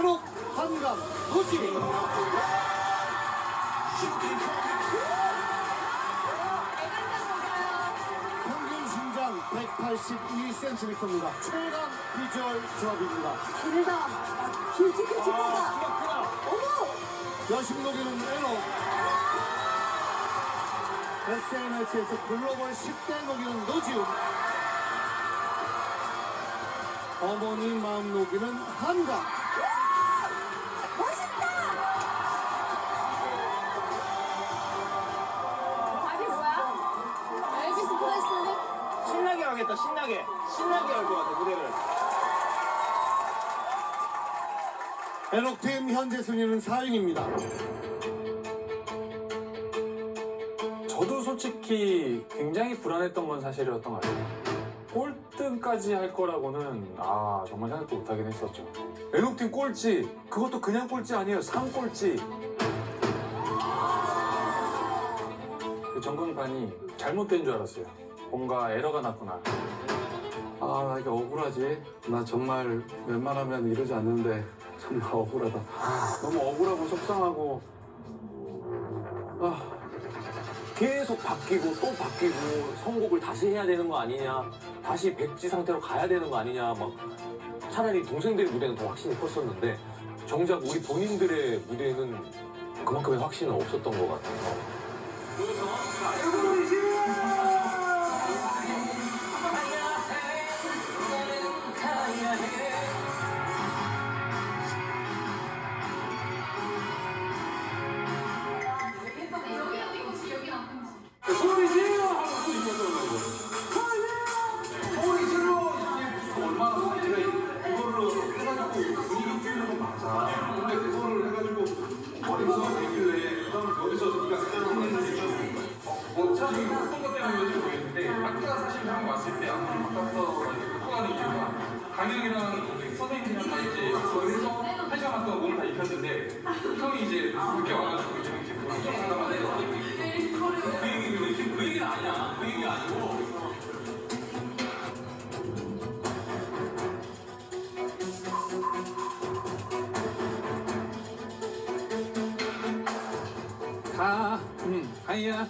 에녹, 한강, 도지. 평균 신장 182cm입니다. 최강 비주얼 조합입니다. 길다. 쭉하다. 그렇구나. 어머! 녹이는 에녹. SNS에서 글로벌 10대 녹이는 노지움. 어머니 마음 녹이는 한강. 신나게 하겠다 신나게 신나게 할 것 같아 무대를 에녹팀 현재 순위는 4위입니다. 저도 솔직히 굉장히 불안했던 건 사실이었던 것 같아요. 꼴등까지 할 거라고는 아 정말 생각도 못하긴 했었죠. 에녹팀 꼴찌 그것도 그냥 꼴찌 아니에요 상꼴찌. 그 전광판이 잘못된 줄 알았어요. 뭔가 에러가 났구나. 아, 나 이게 억울하지? 나 정말 웬만하면 이러지 않는데 정말 억울하다. 아, 너무 억울하고 속상하고. 아, 계속 바뀌고 또 바뀌고 선곡을 다시 해야 되는 거 아니냐 다시 백지 상태로 가야 되는 거 아니냐 막 차라리 동생들의 무대는 더 확신이 컸었는데 정작 우리 본인들의 무대는 그만큼의 확신은 없었던 것 같아 서 어차피 어떤 것 때문에 그런지 모르겠는데 아까 사실 형 왔을 때 바꿔서 바꿔 가는 이유가 강영이랑 선생님이랑 다 이제 그래서 한 시간 동안 몸을 다 익혔는데 형이 이제 늦게 와가지고 이제 이제 뭐좀 그 가, 음, 가이야.